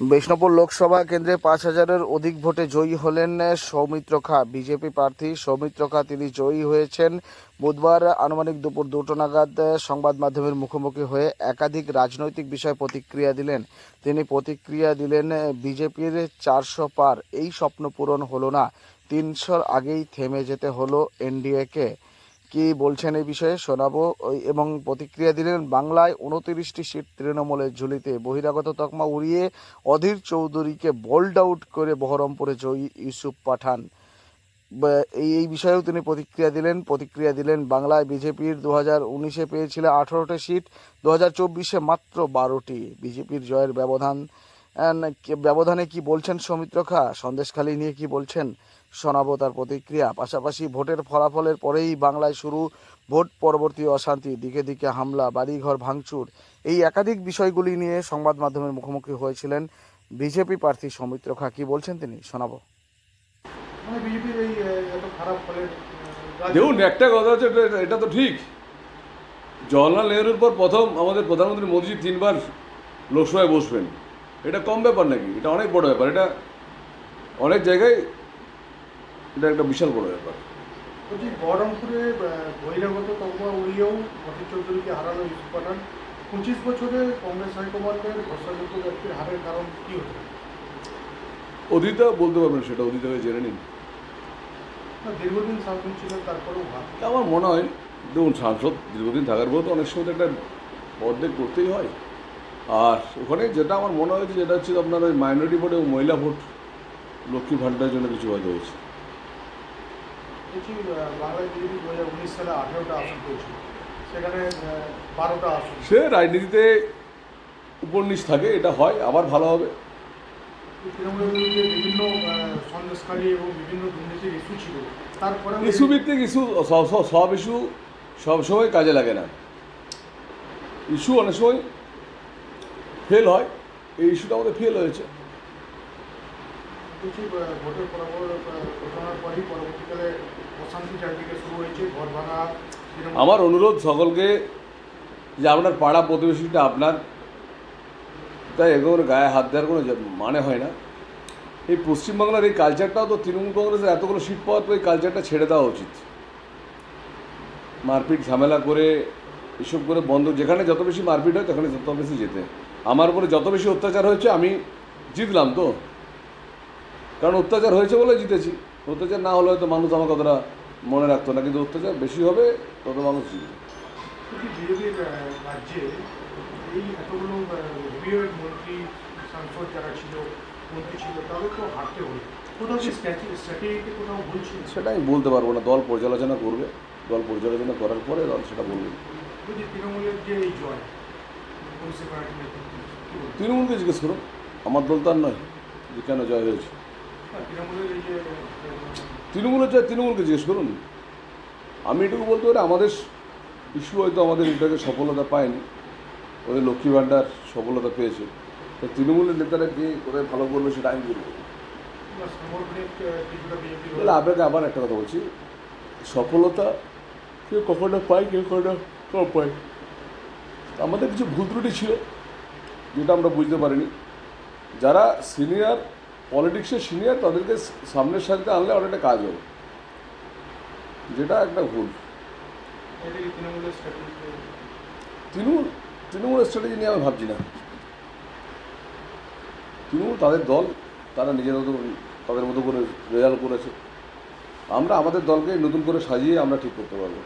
বৈষ্ণবপুর লোকসভা কেন্দ্রে পাঁচ হাজারের অধিক ভোটে জয়ী হলেন সৌমিত্র খা। বিজেপি প্রার্থী সৌমিত্র খা তিনি জয়ী হয়েছেন বুধবার আনুমানিক দুপুর দুটো নাগাদ সংবাদ মাধ্যমের মুখোমুখি হয়ে একাধিক রাজনৈতিক বিষয়ে প্রতিক্রিয়া দিলেন। তিনি প্রতিক্রিয়া দিলেন বিজেপির চারশো পার, এই স্বপ্ন পূরণ হলো না, তিনশোর আগেই থেমে যেতে হলো এনডিএকে কি বলছেন এই বিষয়ে শোনাবো। এবং প্রতিক্রিয়া দিলেন, বাংলায় উনতিরিশটি সিট তৃণমূলের ঝুলিতে বহিরাগত তকমা উড়িয়ে অধীর চৌধুরীকে বোল্ড আউট করে বহরমপুরে জয়ী ইউসুফ পাঠান। এই এই বিষয়েও তিনি প্রতিক্রিয়া দিলেন। প্রতিক্রিয়া দিলেন, বাংলায় বিজেপির দু হাজার উনিশে পেয়েছিল আঠারোটি সিট দু হাজার চব্বিশে মাত্র বারোটি। বিজেপির জয়ের ব্যবধান ব্যবধানে কি বলছেন সৌমিত্র খা? সন্দেশখালী নিয়ে কি বলছেন? শোনাবো তার প্রতিক্রিয়া। পাশাপাশি ভোটের ফলাফলের পরেই বাংলায় শুরু ভোট পরবর্তী অশান্তি দিকে দিকে হামলা বাড়িঘর ভাঙচুর। এই একাধিক বিষয়গুলি নিয়ে সংবাদ মাধ্যমের মুখোমুখি হয়েছিলেন বিজেপি প্রার্থী সৌমিত্র খা। কি বলছেন তিনি? শোনাবো। মানে দেখুন একটা কথা হচ্ছে এটা- এটা তো ঠিক। জওয়াহরলাল নেহরুর পর প্রথম আমাদের প্রধানমন্ত্রী মোদীজি তিনবার লোকসভায় বসবেন। এটা কম ব্যাপার নাকি? এটা অনেক বড় ব্যাপার। এটা অনেক জায়গায় এটা একটা বিশাল বড় ব্যাপার। বলছি বহরমপুরে আহ, বহিরাগত তকমা উড়িয়েও অধীর চৌধুরীকে হারানো ইউসুফ পাঠান। পঁচিশ বছরে কংগ্রেস হাইকমান্ডের ভরসাযোগ্য ব্যক্তির হারের কারণ কি হতে পারে? অদিতা বলতে পারবেন সেটা অদিতা হয়ে জেনে নিন। দীর্ঘদিন সাংসদ ছিলেন তারপরেও আমার মনে হয় দেখুন সাংসদ দীর্ঘদিন থাকার পর তো অনেক সময় একটা পদত্যাগ করতেই হয়। আর ওখানে যেটা আমার মনে হয়েছে যেটা হচ্ছে আপনার ওই মাইনরিটি ভোট এবং মহিলা ভোট লক্ষ্মী ভাণ্ডারের জন্য কিছু হয়তো হয়েছে। সে রাজনীতিতে উপন্যাস থাকে এটা হয় আবার ভালো হবে। বিভিন্ন আহ, এবং বিভিন্ন দুর্নীতির ইস্যু ছিল। তারপরে ইস্যু ভিত্তিক ইস্যু সব সব সব ইস্যু সবসময় কাজে লাগে না। ইস্যু অনেক সময় ফেল হয় এই ইস্যুটা আমাদের ফেল হয়েছে। আমার অনুরোধ সকলকে যে আপনার পাড়া প্রতিবেশীটা আপনার তাই এগুলো গায়ে হাত দেওয়ার কোনো মানে হয় না। এই পশ্চিমবাংলার এই কালচারটাও তো তৃণমূল কংগ্রেসের এতগুলো সিট পাওয়ার পর এই কালচারটা ছেড়ে দেওয়া উচিত। মারপিট ঝামেলা করে এসব করে বন্ধ যেখানে যত বেশি মারপিট হয় সেখানে তত বেশি যেতে আমার উপরে যত বেশি অত্যাচার হয়েছে আমি জিতলাম তো। কারণ অত্যাচার হয়েছে বলে জিতেছি। অত্যাচার না হলে হয়তো মানুষ আমার কথাটা মনে রাখতো না কিন্তু অত্যাচার বেশি হবে তত মানুষ জিতবে। সেটা আমি বলতে পারব না। দল পর্যালোচনা করবে। দল পর্যালোচনা করার পরে দল সেটা বলবে। তৃণমূলের যে এই জয় তৃণমূলকে জিজ্ঞেস করুন। আমার দল তো আর নয় যে কেন জয় হয়েছে। তৃণমূলের এই যে আহ, তৃণমূলের জয় তৃণমূলকে জিজ্ঞেস করুন। আমি এটুকু বলতে পারি আমাদের ইস্যু হয়তো আমাদের এটাকে সফলতা পায়নি। ওদের লক্ষ্মী ভাণ্ডার সফলতা পেয়েছে। তো তৃণমূলের নেতারা কে কোথায় ভালো করবে সেটা আমি বলব। তাহলে আপনাকে আবার একটা কথা বলছি। সফলতা কেউ কখনো পায় কেউ কখনো কম পায়। আমাদের কিছু ভুল ত্রুটি ছিল যেটা আমরা বুঝতে পারিনি। যারা সিনিয়র পলিটিক্সের সিনিয়র তাদেরকে সামনের সারিতে আনলে অনেকটা কাজ হবে। যেটা একটা ভুল। তৃণমূল তৃণমূলের স্ট্র্যাটেজি নিয়ে আমি ভাবছি না। তৃণমূল তাদের দল তারা নিজের মতো তাদের মতো করে রেজাল্ট করেছে। আমরা আমাদের দলকে নতুন করে সাজিয়ে আমরা ঠিক করতে পারব।